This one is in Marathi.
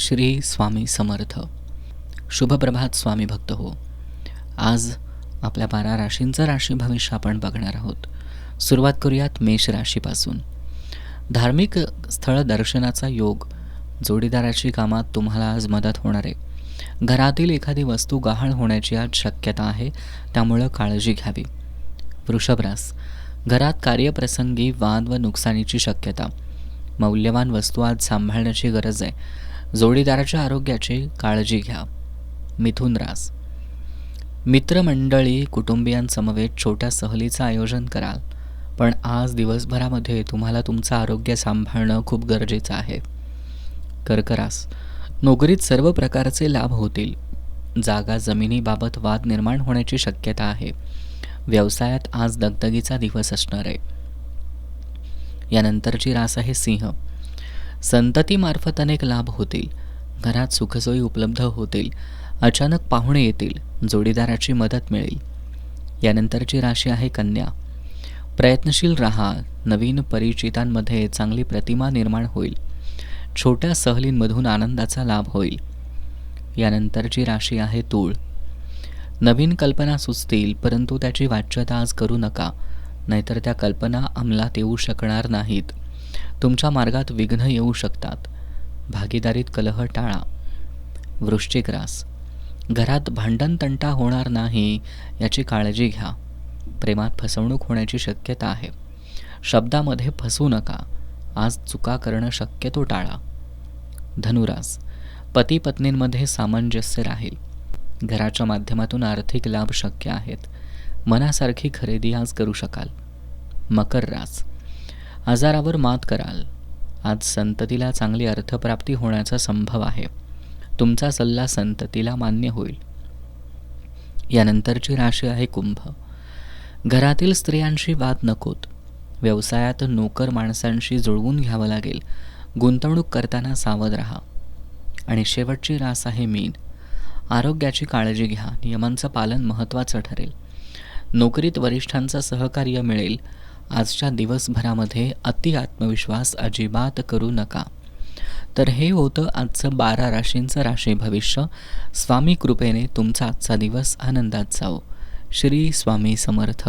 श्री स्वामी समर्थ. शुभप्रभात स्वामी भक्त हो. आज आपल्या बारा राशींचं राशी भविष्य आपण बघणार आहोत. सुरुवात करूयात मेष राशीपासून. धार्मिक स्थळ दर्शनाचा योग जोडीदाराची कामात तुम्हाला आज मदत होणार आहे. घरातील एखादी वस्तू गहाळ होण्याची आज शक्यता आहे त्यामुळं काळजी घ्यावी. वृषभरास. घरात कार्यप्रसंगी वाद व नुकसानीची शक्यता. मौल्यवान वस्तू आज सांभाळण्याची गरज आहे. जोडीदाराच्या आरोग्याची काळजी घ्या. मिथुन रास मित्रमंडळी कुटुंबियांसमवेत छोट्या सहलीचं आयोजन कराल पण आज दिवसभरामध्ये तुम्हाला तुमचं आरोग्य सांभाळणं खूप गरजेचं आहे. कर्करास. नोकरीत सर्व प्रकारचे लाभ होतील. जागा जमिनीबाबत वाद निर्माण होण्याची शक्यता आहे. व्यवसायात आज दगदगीचा दिवस असणार आहे. यानंतरची रास आहे सिंह. संततीमार्फत अनेक लाभ होतील. घरात सुखसोयी उपलब्ध होतील. अचानक पाहुणे येतील. जोडीदाराची मदत मिळेल. यानंतरची राशी आहे कन्या. प्रयत्नशील राहा. नवीन परिचितांमध्ये चांगली प्रतिमा निर्माण होईल. छोट्या सहलींमधून आनंदाचा लाभ होईल. यानंतरची राशी आहे तूळ. नवीन कल्पना सुचतील परंतु त्याची वाच्यता आज करू नका. नाहीतर त्या कल्पना अंमलात येऊ शकणार नाहीत. तुमच्या मार्गात विघ्न येऊ शकतात. भागीदारीत कलह टाळा. वृश्चिक रास. घरात भांडण तंटा होणार नाही याची काळजी घ्या. प्रेमात फसवणूक होण्याची शक्यता आहे. शब्दामध्ये फसू नका. आज चुका करणं शक्यतो टाळा. धनुरास. पती पत्नींमध्ये सामंजस्य राहील. घराच्या माध्यमातून आर्थिक लाभ शक्य आहेत. मनासारखी खरेदी आज करू शकाल. मकर रास. आजारावर मात कराल. आज संततीला चांगली अर्थप्राप्ती होण्याचा संभव आहे. तुमचा सल्ला संततीला मान्य होईल. यानंतरची राशी आहे कुंभ. घरातील स्त्रियांशी वाद नकोत. व्यवसायात नोकर माणसांशी जुळवून घ्यावं लागेल. गुंतवणूक करताना सावध राहा. आणि शेवटची रास आहे मीन. आरोग्याची काळजी घ्या. नियमांचं पालन महत्त्वाचं ठरेल. नोकरीत वरिष्ठांचं सहकार्य मिळेल. आजच्या दिवसभरामध्ये अति आत्मविश्वास अजिबात करू नका. तर हे होतं आजचं बारा राशींचं राशी भविष्य. स्वामी कृपेने तुमचा आजचा दिवस आनंदात जावो. श्री स्वामी समर्थ.